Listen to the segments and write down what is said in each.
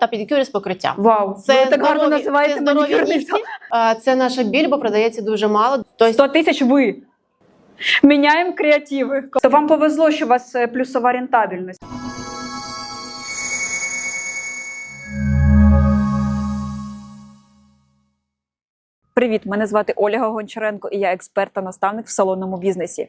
та педикюри з покриттям. Вау, Це ви так гарно називаєте це здорові нігті. Це наша біль, бо продається дуже мало. Тобто 100 тисяч ви. Міняємо креативи. То вам повезло, що у вас е, плюсова рентабельність. Привіт, мене звати Ольга Гончаренко, і я експерт та наставник в салонному бізнесі.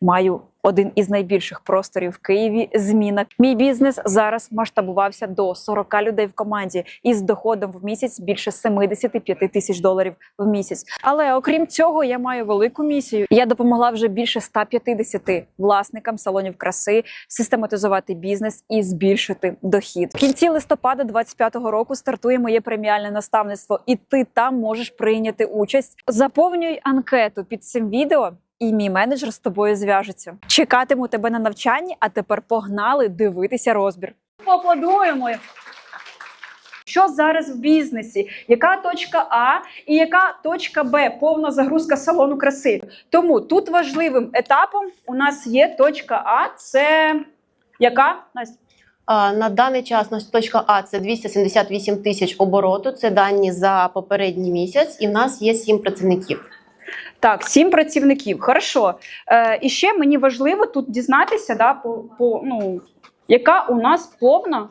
Маю один із найбільших просторів в Києві. Зміна. Мій бізнес зараз масштабувався до 40 людей в команді із доходом в місяць більше 75 тисяч доларів в місяць. Але окрім цього, я маю велику місію. Я допомогла вже більше 150 власникам салонів краси систематизувати бізнес і збільшити дохід. В кінці листопада 25-го року стартує моє преміальне наставництво, і ти там можеш прийняти участь. Заповнюй анкету під цим відео. І мій менеджер з тобою зв'яжеться. Чекатиму тебе на навчанні, а тепер погнали дивитися розбір. Поаплодуємо. Що зараз в бізнесі? Яка точка А і яка точка Б? Повна загрузка салону краси. Тому тут важливим етапом у нас є точка А. Це яка Настя? на даний час наша точка А це 278 тисяч обороту. Це дані за попередній місяць, і в нас є 7 працівників. Так, сім працівників. Хорошо. Е, і ще мені важливо тут дізнатися, да, по, по, ну, яка у нас повна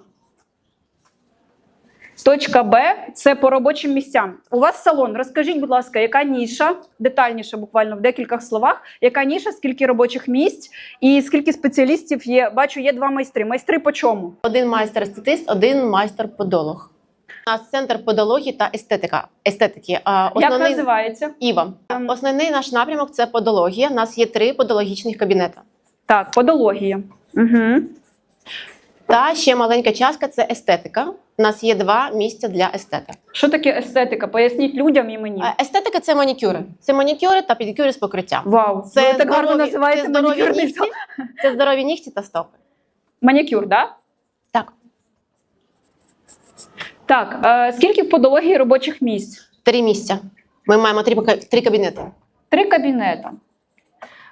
точка Б це по робочим місцям. У вас салон. Розкажіть, будь ласка, яка ніша, детальніше, буквально в декількох словах, яка ніша, скільки робочих місць і скільки спеціалістів є. Бачу, є два майстри. Майстри по чому? Один майстер-естетист, один майстер-подолог. У нас центр подології та естетика. естетики. А, Як називається? Іва. Основний наш напрямок це подологія. У нас є три подологічних кабінети. Так, подологія. Угу. Та ще маленька частка це естетика. У нас є два місця для естета. Що таке естетика? Поясніть людям і мені. Естетика це манікюри. Це манікюри та педикюри з покриттям. Вау, Це ви так гарно здорові- називаєте це здорові нігті. Це здорові нігті та стопи. Манікюр, да? Так, Так, е, скільки в подології робочих місць? три місця. Ми маємо три, пока- три кабінети. Три кабінета.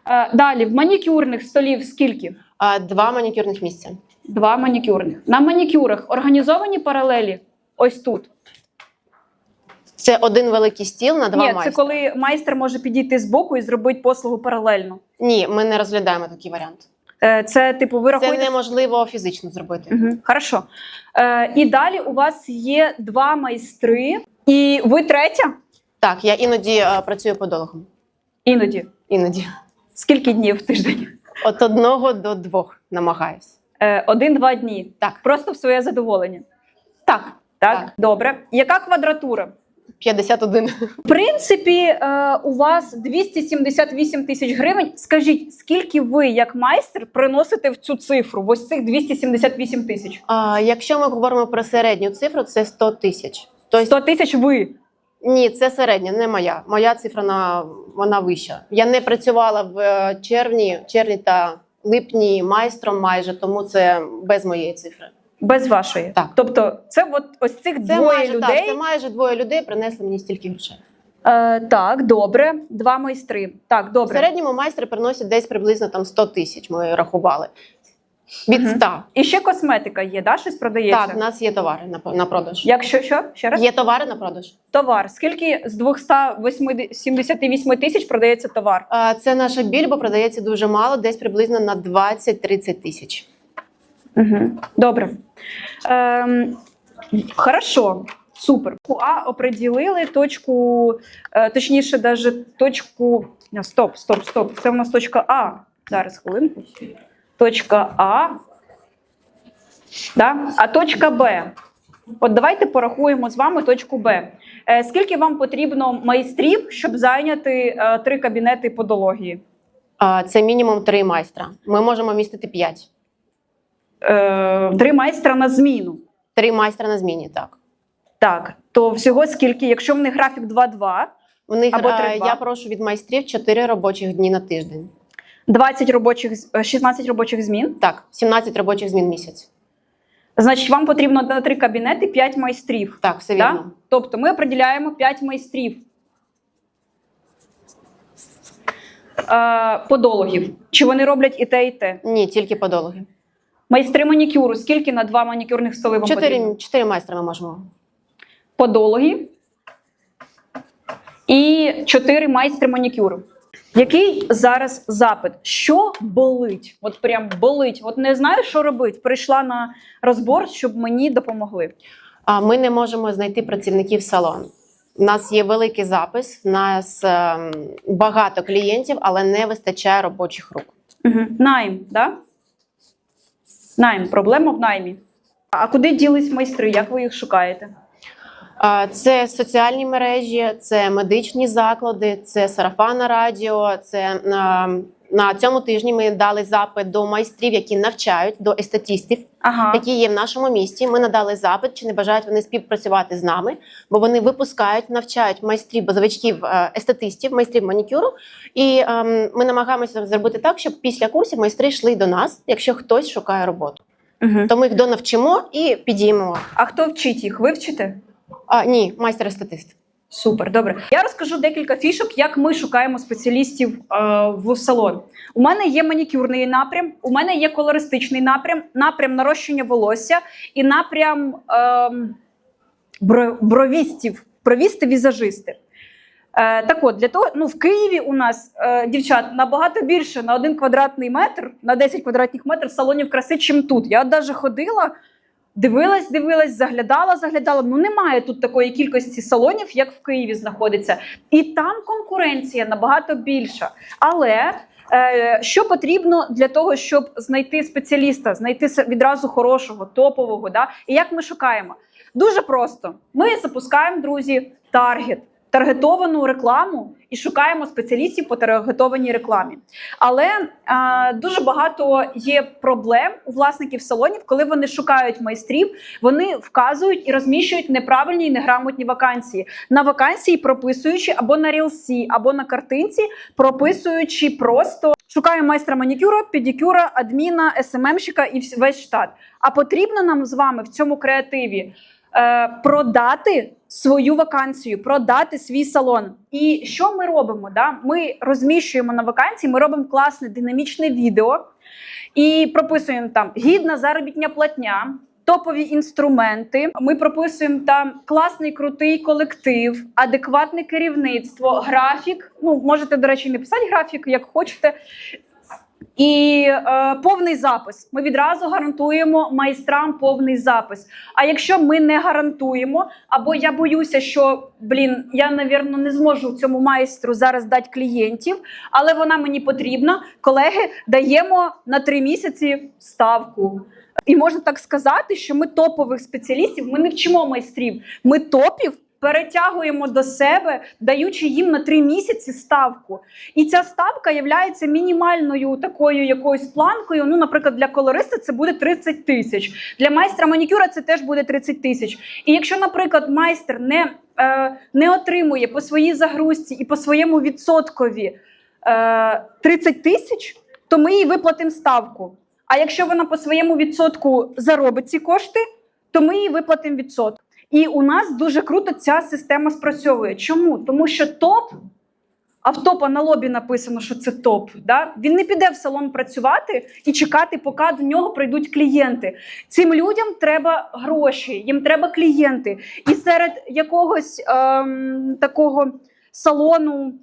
Е, далі, в манікюрних столів скільки? А, два манікюрних місця. Два манікюрних. На манікюрах організовані паралелі ось тут. Це один великий стіл на два Ні, це коли майстер може підійти з боку і зробити послугу паралельно. Ні, ми не розглядаємо такий варіант. Е, це, типу, ви Це неможливо фізично зробити. Угу, хорошо. Е, і далі у вас є два майстри, і ви третя Так, я іноді а, працюю подологом. іноді. Іноді. Скільки днів в тиждень? От одного до двох намагаюсь. Е, Один-два дні. Так, Просто в своє задоволення. так, Так? Так. Добре. Яка квадратура? 51. В принципі, е, у вас 278 тисяч гривень. Скажіть, скільки ви, як майстер, приносите в цю цифру? в Ось цих 278 тисяч. А, якщо ми говоримо про середню цифру, це 100 тисяч. Тобто, 100 тисяч ви. ні, це середня, не моя. Моя цифра на, вона вища. Я не працювала в е, червні, червні та липні майстром майже, тому це без моєї цифри. Без вашої. Так. Тобто, це от ось цих Це двоє майже людей. так, це майже двоє людей принесли мені стільки грошей. Е, так, добре. Два майстри. Так, добре. В середньому майстри приносять десь приблизно там 100 тисяч. Ми рахували. Від Мгм. 100. І ще косметика є, да? Щось продається? Так, в нас є товари на, на продаж. Якщо що? Ще раз? Є товари на продаж. Товар. Скільки з 278 тисяч продається товар? А, Це наша біль, бо продається дуже мало, десь приблизно на 20-30 тисяч. Угу. Добре. Ем, хорошо. Супер. А оприділили точку, е, точніше, даже точку. Стоп, стоп, стоп. Це у нас точка А. Зараз хвилинку. Точка А. Да? А точка Б. От давайте порахуємо з вами точку Б. Е, скільки вам потрібно майстрів, щоб зайняти е, три кабінети подології? Це мінімум 3 майстра. Ми можемо вмістити 5. Е, три майстра на зміну. 3 майстра на зміні, так. Так, то всього скільки, якщо в них графік 2-2, В них Або 3-2. я прошу від майстрів 4 робочих дні на тиждень. 20 робочих, е, 16 робочих змін, Так, 17 робочих змін місяць. значить вам потрібно на три кабінети 5 майстрів. Так, все Да? вірно. Тобто ми определяємо 5 майстрів. Е, подологів. Чи вони роблять і те, і те? Ні, тільки подологи. Майстри манікюру. Скільки на два манікюрних столи вам потрібно? Чотири, чотири майстри ми можемо. подологи і чотири майстри манікюру. Який зараз запит? Що болить? От прям болить. От не знаю, що робити. Прийшла на розбор, щоб мені допомогли. А ми не можемо знайти працівників в салон. У нас є великий запис, у нас ем, багато клієнтів, але не вистачає робочих рук. Угу. Найм, да? Найм. Проблема в наймі. А куди ділись майстри? Як ви їх шукаєте? Це соціальні мережі, це медичні заклади, це сарафана радіо. Це на, цьому тижні ми дали запит до майстрів, які навчають, до естетистів, Ага. які є в нашому місті. Ми надали запит, чи не бажають вони співпрацювати з нами, бо вони випускають, навчають майстрів, базовичків, е, естетистів, майстрів манікюру. І ем, ми намагаємося зробити так, щоб після курсів майстри йшли до нас, якщо хтось шукає роботу. Угу. То ми їх донавчимо і підіймемо. А хто вчить їх? Ви вчите? А ні, майстер-естетист. Супер, добре. Я розкажу декілька фішок, як ми шукаємо спеціалістів е, в салон. У мене є манікюрний напрям, у мене є колористичний напрям, напрям нарощення волосся і напрям е, бро- бровістів, бровісти-візажисти. Е, так от, для того, ну в Києві у нас е, дівчат набагато більше на один квадратний метр, на 10 квадратних метрів салонів краси, чим тут. Я от навіть ходила, дивилась, дивилась, заглядала, заглядала. Ну немає тут такої кількості салонів, як в Києві знаходиться. І там конкуренція набагато більша. Але е, що потрібно для того, щоб знайти спеціаліста, знайти відразу хорошого, топового? Да? І як ми шукаємо? Дуже просто. Ми запускаємо, друзі, таргет. Таргетовану рекламу і шукаємо спеціалістів по таргетованій рекламі. Але е, дуже багато є проблем у власників салонів, коли вони шукають майстрів, вони вказують і розміщують неправильні і неграмотні вакансії. На вакансії прописуючи або на рілсі, або на картинці, прописуючи просто шукаю майстра манікюра, педикюра, адміна, СММщика і весь штат. А потрібно нам з вами в цьому креативі е, продати свою вакансію, продати свій салон. І що ми робимо? Да? Ми розміщуємо на вакансії, ми робимо класне динамічне відео і прописуємо там гідна заробітня платня. Топові інструменти. Ми прописуємо там класний крутий колектив, адекватне керівництво, графік. Ну можете, до речі, не писати графік, як хочете. І е, повний запис. Ми відразу гарантуємо майстрам повний запис. А якщо ми не гарантуємо, або я боюся, що блін, я навірно не зможу цьому майстру зараз дати клієнтів, але вона мені потрібна. Колеги, даємо на три місяці ставку. І можна так сказати, що ми топових спеціалістів, ми не вчимо майстрів, ми топів. Перетягуємо до себе, даючи їм на три місяці ставку. І ця ставка є мінімальною такою якоюсь планкою. Ну, наприклад, для колориста це буде 30 тисяч. Для майстра манікюра це теж буде 30 тисяч. І якщо, наприклад, майстер не, е, не отримує по своїй загрузці і по своєму відсоткові е, 30 тисяч, то ми їй виплатимо ставку. А якщо вона по своєму відсотку заробить ці кошти, то ми їй виплатимо відсоток. І у нас дуже круто ця система спрацьовує. Чому? Тому що топ, а в топа на лобі написано, що це топ. Да? Він не піде в салон працювати і чекати, поки до нього прийдуть клієнти. Цим людям треба гроші, їм треба клієнти. І серед якогось ем, такого салону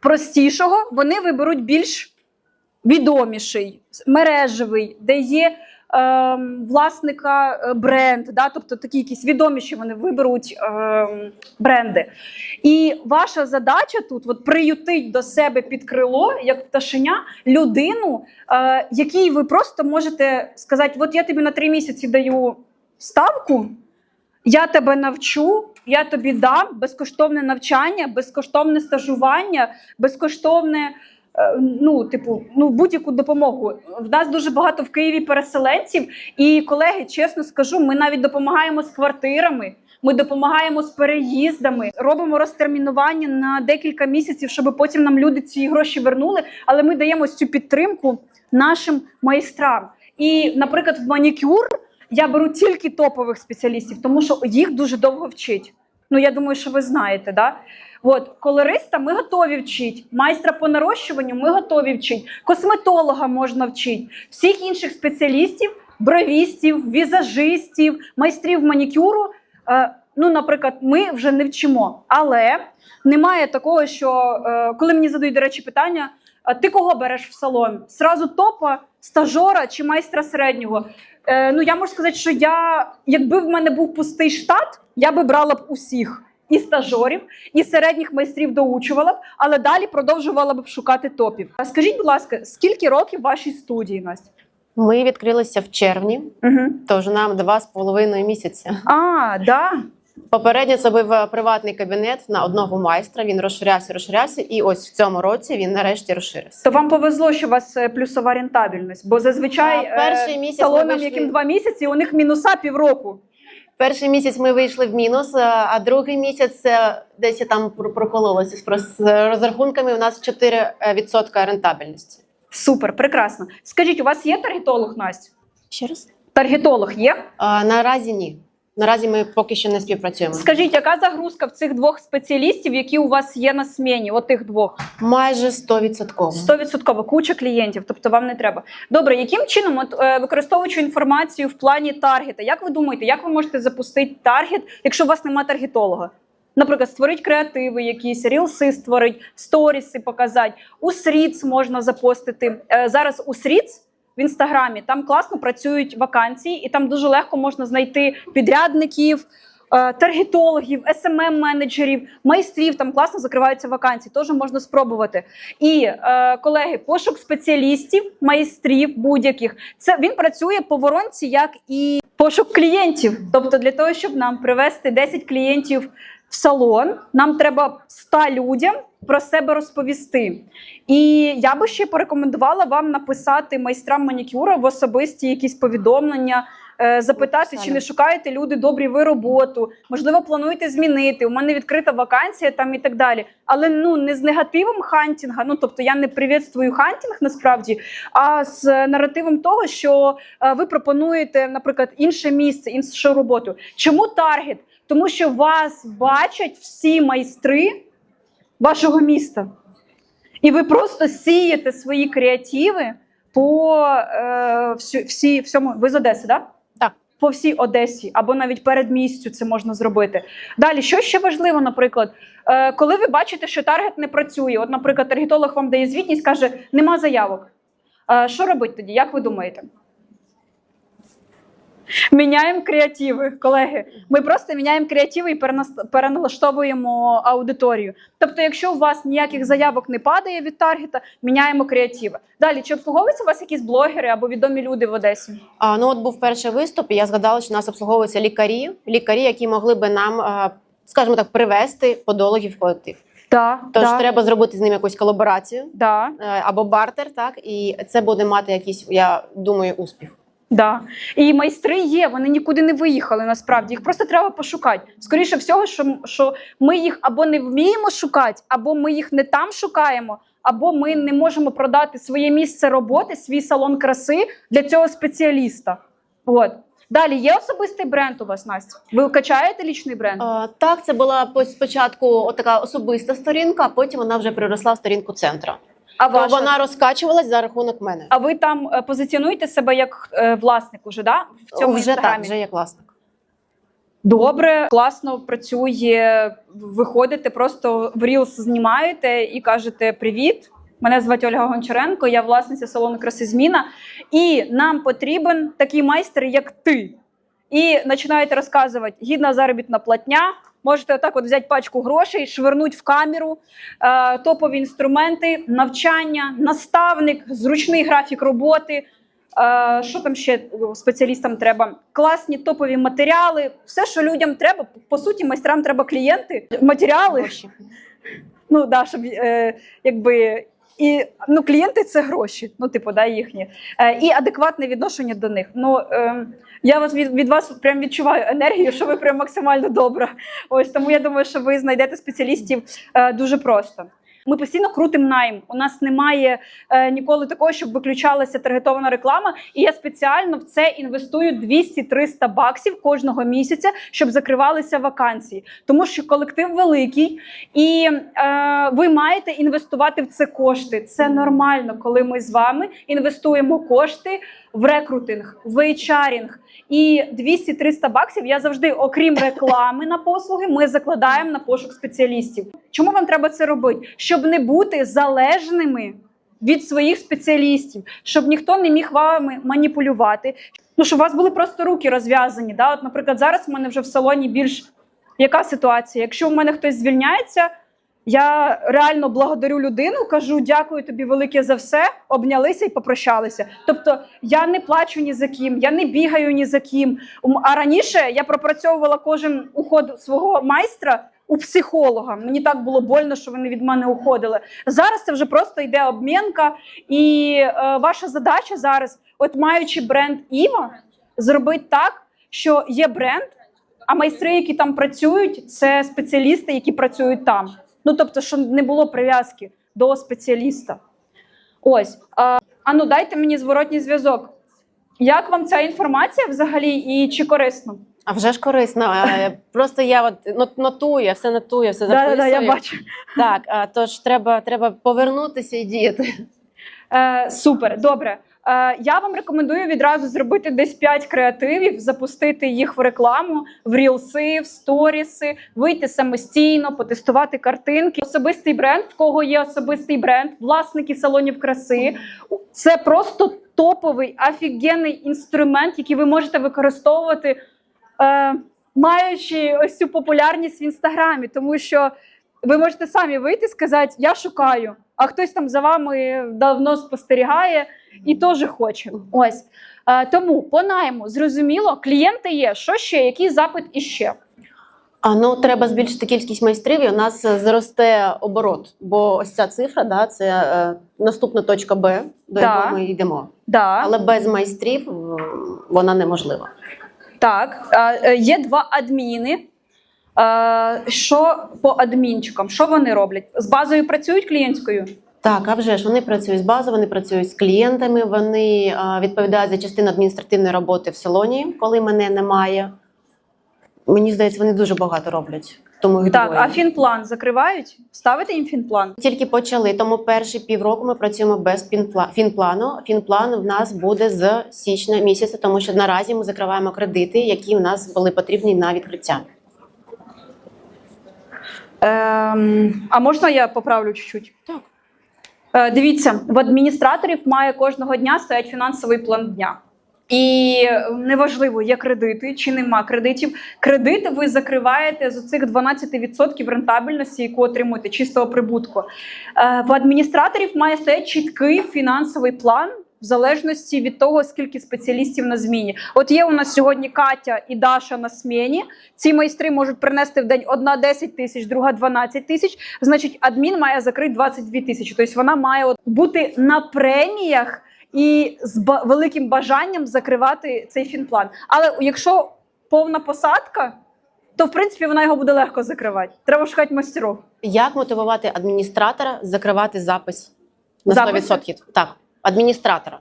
простішого вони виберуть більш відоміший, мережевий, де є ем, власника е, бренд, да, тобто такі якісь відоміші вони виберуть ем, бренди. І ваша задача тут от, приютить до себе під крило, як пташеня, людину, е, якій ви просто можете сказати: от я тобі на три місяці даю ставку. Я тебе навчу, я тобі дам безкоштовне навчання, безкоштовне стажування, безкоштовне. Е, Ну, типу, ну будь-яку допомогу. В нас дуже багато в Києві переселенців. І колеги, чесно скажу, ми навіть допомагаємо з квартирами. Ми допомагаємо з переїздами, робимо розтермінування на декілька місяців, щоб потім нам люди ці гроші вернули. Але ми даємо цю підтримку нашим майстрам. І, наприклад, в манікюр я беру тільки топових спеціалістів, тому що їх дуже довго вчить. Ну я думаю, що ви знаєте, да? От колориста ми готові вчити, майстра по нарощуванню ми готові вчити, косметолога можна вчити, всіх інших спеціалістів, бровістів, візажистів, майстрів манікюру. е, Ну, наприклад, ми вже не вчимо. Але немає такого, що е, коли мені задають, до речі, питання: ти кого береш в салон? Сразу топа, стажора чи майстра середнього? Е, ну я можу сказати, що я, якби в мене був пустий штат, я би брала б усіх. І стажорів, і середніх майстрів доучувала б, але далі продовжувала б шукати топів. А Скажіть, будь ласка, скільки років вашій студії, Настя? Ми відкрилися в червні, Угу. тож нам два з половиною місяця. А, да. Попередньо це був е, приватний кабінет на одного майстра. Він розширявся, розширявся, і ось в цьому році він нарешті розширився. То вам повезло, що у вас е, плюсова рентабельність, бо зазвичай А, перший е, місяць салонам, вийшли- яким два місяці, у них мінуса півроку. Перший місяць ми вийшли в мінус, е, а другий місяць е, десь там прокололося з з розрахунками. У нас 4% рентабельності. Супер, прекрасно. Скажіть, у вас є таргетолог, Настя? Ще раз Таргетолог є? а, наразі ні. Наразі ми поки що не співпрацюємо. Скажіть, яка загрузка в цих двох спеціалістів, які у вас є на сміні? Отих двох Майже 100%. стовідсотково куча клієнтів, тобто вам не треба. Добре, яким чином, от е, використовуючи інформацію в плані таргета, як ви думаєте, як ви можете запустити таргет, якщо у вас немає таргетолога? Наприклад, створити креативи, якісь рілси створити, сторіси показати. У Сріц можна запостити. Е, зараз у Сріц в інстаграмі там класно працюють вакансії, і там дуже легко можна знайти підрядників. е, Таргетологів, smm менеджерів майстрів там класно закриваються вакансії. Теж можна спробувати. І е, колеги, пошук спеціалістів, майстрів будь-яких. Це він працює по воронці, як і пошук клієнтів. Тобто, для того, щоб нам привести 10 клієнтів в салон, нам треба 100 людям про себе розповісти. І я би ще порекомендувала вам написати майстрам манікюра в особисті якісь повідомлення. е, Запитати, чи не шукаєте люди добрі ви роботу, можливо, плануєте змінити. У мене відкрита вакансія там і так далі. Але ну не з негативом хантінга. Ну тобто я не привітствую хантінг насправді, а з наративом того, що е, ви пропонуєте, наприклад, інше місце, іншу роботу. Чому таргет? Тому що вас бачать всі майстри вашого міста. І ви просто сієте свої креативи по е, всю, всі, всьому. Ви з Одеси, так? Так. По всій Одесі, або навіть перед місцю це можна зробити. Далі, що ще важливо, наприклад, е, коли ви бачите, що таргет не працює, от, наприклад, таргетолог вам дає звітність, каже, нема заявок. Е, що робити тоді? Як ви думаєте? Міняємо креативи, колеги. Ми просто міняємо креативи і переналаштовуємо аудиторію. Тобто, якщо у вас ніяких заявок не падає від таргета, міняємо креативи. Далі, чи обслуговуються у вас якісь блогери або відомі люди в Одесі? А, ну от був перший виступ, і я згадала, що нас обслуговуються лікарі, лікарі, які могли би нам, скажімо так, привести подологів в колектив. Так, Тож треба зробити з ним якусь колаборацію Да, е, або бартер, так і це буде мати якийсь, я думаю, успіх. Да. І майстри є, вони нікуди не виїхали насправді. Їх просто треба пошукати. Скоріше всього, що, що ми їх або не вміємо шукати, або ми їх не там шукаємо, або ми не можемо продати своє місце роботи, свій салон краси для цього спеціаліста. От. Далі є особистий бренд у вас, Настя? Ви качаєте лічний бренд? А, так, це була по- спочатку така особиста сторінка, а потім вона вже переросла в сторінку центру. А То ваша? вона розкачувалась за рахунок мене. А ви там е, позиціонуєте себе як е, власник уже, да? В цьому вже інстаграмі? так, вже як власник. Добре, класно працює. Виходите, просто в Reels знімаєте і кажете Привіт! Мене звати Ольга Гончаренко, я власниця салону краси Зміна. І нам потрібен такий майстер, як ти. І починаєте розказувати гідна заробітна платня. Можете отак от взяти пачку грошей, швирнуть в камеру, е, топові інструменти, навчання, наставник, зручний графік роботи. Е, що там ще спеціалістам треба? Класні топові матеріали. Все, що людям треба. По суті, майстрам треба клієнти, матеріали. Гроші. Ну да, щоб е, якби. І ну, клієнти це гроші, ну, типу, да, їхні. Е, і адекватне відношення до них. Ну, е, я вас від, від вас прям відчуваю енергію, що ви прям максимально добра. Ось тому я думаю, що ви знайдете спеціалістів е, дуже просто. Ми постійно крутимо найм. У нас немає е, ніколи такого, щоб виключалася таргетована реклама. І я спеціально в це інвестую 200-300 баксів кожного місяця, щоб закривалися вакансії. Тому що колектив великий, і е, ви маєте інвестувати в це кошти. Це нормально, коли ми з вами інвестуємо кошти в рекрутинг, в HR. І 200-300 баксів я завжди, окрім реклами на послуги, ми закладаємо на пошук спеціалістів. Чому вам треба це робити? Щоб не бути залежними від своїх спеціалістів, щоб ніхто не міг вами маніпулювати. Ну, щоб у вас були просто руки розв'язані. Да? От, наприклад, зараз в мене вже в салоні більш яка ситуація? Якщо в мене хтось звільняється, я реально благодарю людину, кажу дякую тобі велике за все, обнялися і попрощалися. Тобто я не плачу ні за ким, я не бігаю ні за ким. А раніше я пропрацьовувала кожен уход свого майстра у психолога. Мені так було больно, що вони від мене уходили. Зараз це вже просто йде обмінка, і е, ваша задача зараз, от маючи бренд Іва, зробити так, що є бренд, а майстри, які там працюють, це спеціалісти, які працюють там. Ну тобто, що не було прив'язки до спеціаліста. Ось. А, а ну дайте мені зворотній зв'язок. Як вам ця інформація взагалі і чи корисно? А вже ж корисно. Просто я от нот- нотую, я все нотую, все записую. Да-да-да, я бачу. Так, а, тож треба, треба повернутися і діяти. Е, супер, добре. Е, я вам рекомендую відразу зробити десь 5 креативів, запустити їх в рекламу, в рілси, в сторіси, вийти самостійно, потестувати картинки. Особистий бренд, в кого є особистий бренд, власники салонів краси. Це просто топовий, офігенний інструмент, який ви можете використовувати, маючи ось цю популярність в інстаграмі, тому що ви можете самі вийти і сказати: Я шукаю, а хтось там за вами давно спостерігає і теж хоче. Ось е, тому по найму зрозуміло, клієнти є. Що ще? Який запит іще? А ну треба збільшити кількість майстрів, і у нас е, зросте оборот. Бо ось ця цифра, да, це е, наступна точка Б, до Да. якої ми йдемо. Да, Але без майстрів вона неможлива. Так е, є два адміни. Що по адмінчикам? Що вони роблять? З базою працюють клієнтською? Так, а вже ж вони працюють з базою, вони працюють з клієнтами, вони відповідають за частину адміністративної роботи в салоні, коли мене немає. Мені здається, вони дуже багато роблять. Тому їх Так, а фінплан закривають? Ставите їм фінплан? Тільки почали, тому перші півроку ми працюємо без фінпла- фінплану. Фінплан в нас буде з січня місяця, тому що наразі ми закриваємо кредити, які в нас були потрібні на відкриття. Ем, а можна я поправлю чуть-чуть? Так. Е, дивіться, в адміністраторів має кожного дня стоять фінансовий план дня. І неважливо, є кредити чи нема кредитів. Кредити ви закриваєте з цих 12% рентабельності, яку отримуєте чистого прибутку. Е, в адміністраторів має стояти чіткий фінансовий план. В залежності від того, скільки спеціалістів на зміні. От є у нас сьогодні Катя і Даша на зміні. Ці майстри можуть принести в день одна 10 тисяч, друга 12 тисяч. Значить, адмін має закрити 22 тисячі. Тобто вона має от бути на преміях і з великим бажанням закривати цей фінплан. Але якщо повна посадка, то в принципі вона його буде легко закривати. Треба шукати мастеров. Як мотивувати адміністратора закривати запис на Записи? 100%? Так, адміністратора.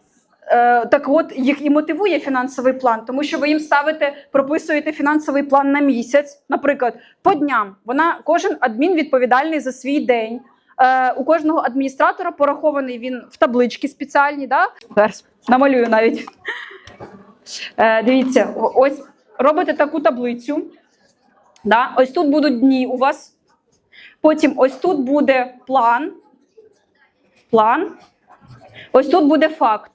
Е, так от їх і мотивує фінансовий план, тому що ви їм ставите, прописуєте фінансовий план на місяць, наприклад, по дням. Вона кожен адмін відповідальний за свій день. Е, у кожного адміністратора порахований він в таблички спеціальні. Да? Зараз намалюю навіть. Е, дивіться, ось робите таку таблицю. Да? Ось тут будуть дні у вас. Потім ось тут буде план. План. Ось тут буде факт.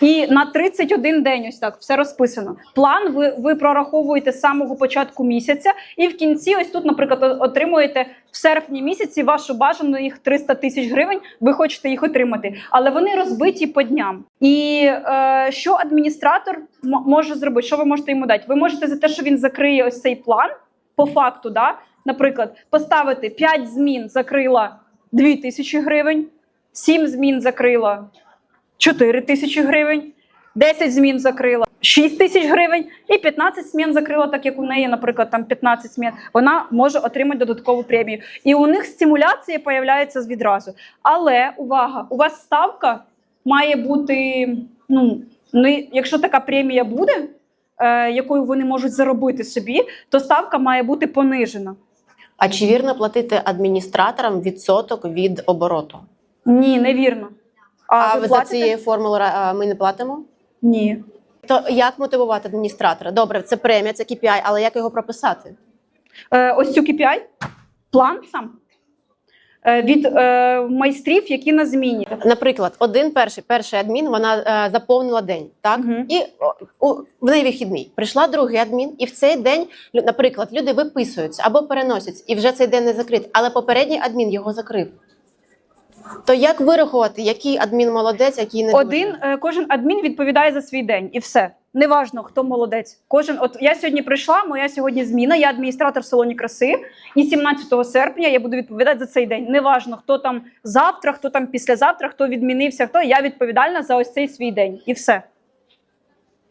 І на 31 день ось так все розписано. План ви, ви прораховуєте з самого початку місяця, і в кінці, ось тут, наприклад, отримуєте в серпні місяці вашу бажану їх 300 тисяч гривень. Ви хочете їх отримати, але вони розбиті по дням. І е, що адміністратор може зробити? Що ви можете йому дати? Ви можете за те, що він закриє ось цей план по факту, да? наприклад, поставити 5 змін закрила 2 тисячі гривень, 7 змін закрила 4 тисячі гривень, 10 змін закрила 6 тисяч гривень, і 15 змін закрила, так як у неї, наприклад, там 15 змін, вона може отримати додаткову премію. І у них стимуляція появляється відразу. Але увага, у вас ставка має бути. Ну, не, якщо така премія буде, е, якою вони можуть заробити собі, то ставка має бути понижена. А чи вірно платити адміністраторам відсоток від обороту? Ні, невірно. А, А, ви за цією формулою ми не платимо? Ні. То як мотивувати адміністратора? Добре, це премія, це KPI, але як його прописати? Е, ось цю KPI, план сам. Е, від е, майстрів, які на зміні. Наприклад, один перший перший адмін вона е, заповнила день, так Мгм. і у, в неї вихідний. Прийшла другий адмін, і в цей день, наприклад, люди виписуються або переносяться, і вже цей день не закритий, але попередній адмін його закрив. То як вирахувати, який адмін молодець, який не Один дуже? е, кожен адмін відповідає за свій день, і все. Неважно, хто молодець. Кожен, от я сьогодні прийшла, моя сьогодні зміна. Я адміністратор в салоні краси. І 17 серпня я буду відповідати за цей день. Неважно, хто там завтра, хто там післязавтра, хто відмінився, хто я відповідальна за ось цей свій день. І все.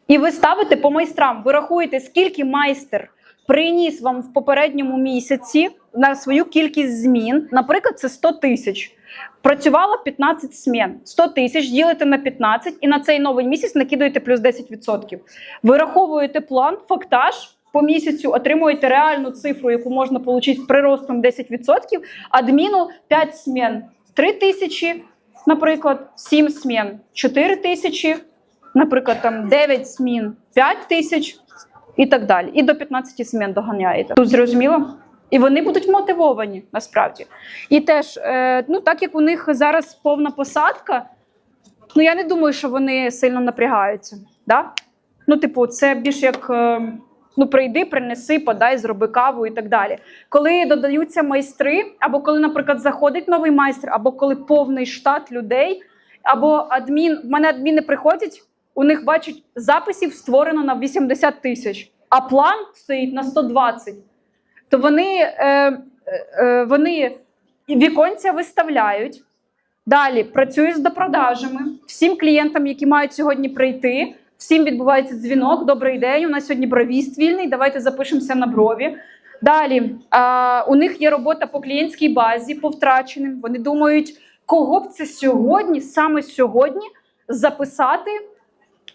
І ви ставите по майстрам, ви рахуєте, скільки майстер приніс вам в попередньому місяці на свою кількість змін. Наприклад, це 100 тисяч. Працювало 15 смін. 100 тисяч ділите на 15 і на цей новий місяць накидаєте плюс 10%. Вираховуєте план, фактаж по місяцю, отримуєте реальну цифру, яку можна отримати з приростом 10%, адміну 5 смін 3 тисячі, наприклад, 7 смін 4 тисячі, наприклад, там 9 змін 5 тисяч і так далі. І до 15 змін доганяєте. Тут зрозуміло? І вони будуть мотивовані насправді. І теж, е, ну так як у них зараз повна посадка, ну я не думаю, що вони сильно напрягаються. Да? Ну, типу, це більш як е, ну, прийди, принеси, подай, зроби каву і так далі. Коли додаються майстри, або коли, наприклад, заходить новий майстер, або коли повний штат людей, або адмін, в мене адміни приходять, у них бачать записів створено на 80 тисяч, а план стоїть на 120 то вони, е, е, вони віконця виставляють. Далі працюють з допродажами. Всім клієнтам, які мають сьогодні прийти, всім відбувається дзвінок. Добрий день. У нас сьогодні бровіст вільний. Давайте запишемося на брові. Далі а, у них є робота по клієнтській базі, по втраченим. Вони думають, кого б це сьогодні, саме сьогодні, записати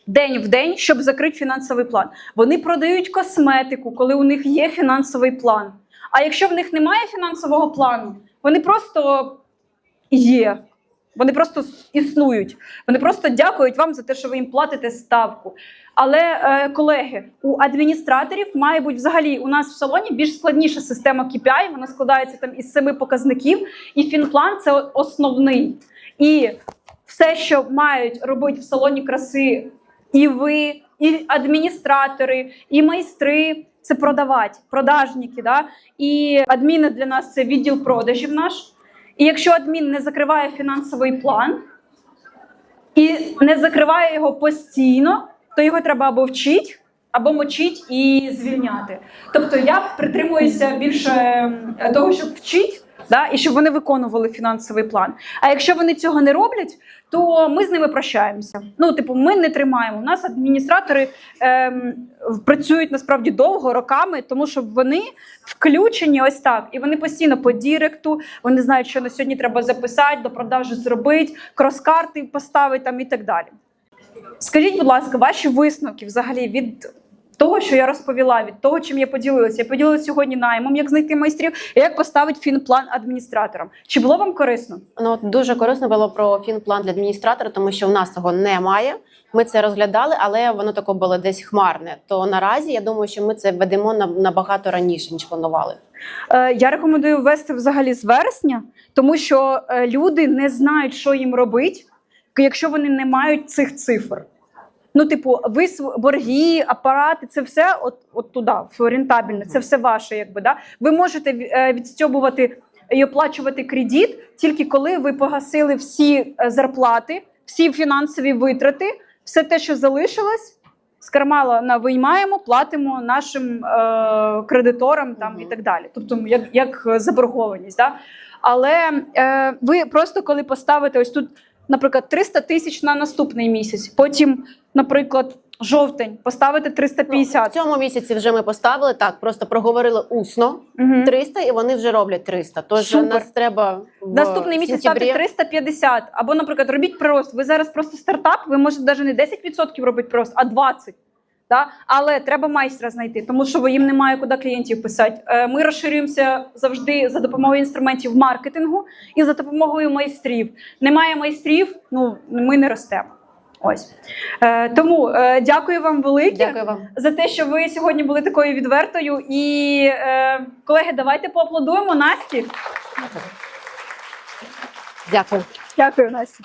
день в день, щоб закрити фінансовий план. Вони продають косметику, коли у них є фінансовий план. А якщо в них немає фінансового плану, вони просто є. Вони просто існують. Вони просто дякують вам за те, що ви їм платите ставку. Але, е, колеги, у адміністраторів має бути взагалі у нас в салоні більш складніша система KPI, Вона складається там із семи показників, і фінплан це основний. І все, що мають робити в салоні краси і ви, і адміністратори, і майстри це продавати, продажники. Да? І адміни для нас це відділ продажів наш. І якщо адмін не закриває фінансовий план і не закриває його постійно, то його треба або вчити, або мочить і звільняти. Тобто я притримуюся більше е, того, щоб вчити, да, і щоб вони виконували фінансовий план. А якщо вони цього не роблять, то ми з ними прощаємося. Ну, типу, ми не тримаємо. У нас адміністратори ем, працюють насправді довго, роками, тому що вони включені ось так. І вони постійно по діректу, вони знають, що на сьогодні треба записати, до продажу зробити, крос-карти поставити там і так далі. Скажіть, будь ласка, ваші висновки взагалі від того, що я розповіла, від того, чим я поділилася. Я поділилася сьогодні наймом, як знайти майстрів, і як поставити фінплан адміністраторам. Чи було вам корисно? Ну от дуже корисно було про фінплан для адміністратора, тому що в нас того немає. Ми це розглядали, але воно таке було десь хмарне. То наразі я думаю, що ми це ведемо на- набагато раніше ніж планували. Е, Я рекомендую ввести взагалі з вересня, тому що е, люди не знають, що їм робити, якщо вони не мають цих цифр. Ну, типу, ви борги, апарати, це все от, от туди, в рентабельне, це все ваше, якби да. Ви можете е, відстьобувати і оплачувати кредит тільки коли ви погасили всі е, зарплати, всі фінансові витрати, все те, що залишилось, з кармала на виймаємо, платимо нашим е, кредиторам там і так далі. Тобто, як, як заборгованість. Да? Але е, ви просто коли поставите ось тут, наприклад, 300 тисяч на наступний місяць, потім, наприклад, Жовтень поставити Ну, в цьому місяці вже ми поставили так, просто проговорили усно Мгм. 300, і вони вже роблять 300. Тож Супер. нас треба в Наступний місяць ставте сентябрі 350. Або, наприклад, робіть прирост. Ви зараз просто стартап, ви можете навіть не 10% робити прирост, а 20%. Да? Але треба майстра знайти, тому що їм немає куди клієнтів писати. Е, Ми розширюємося завжди за допомогою інструментів маркетингу і за допомогою майстрів. Немає майстрів, ну ми не ростемо. Ось е, тому е, дякую вам велике Дякую вам. за те, що ви сьогодні були такою відвертою. І е, колеги, давайте поаплодуємо Насті. Дякую. Дякую, Насті.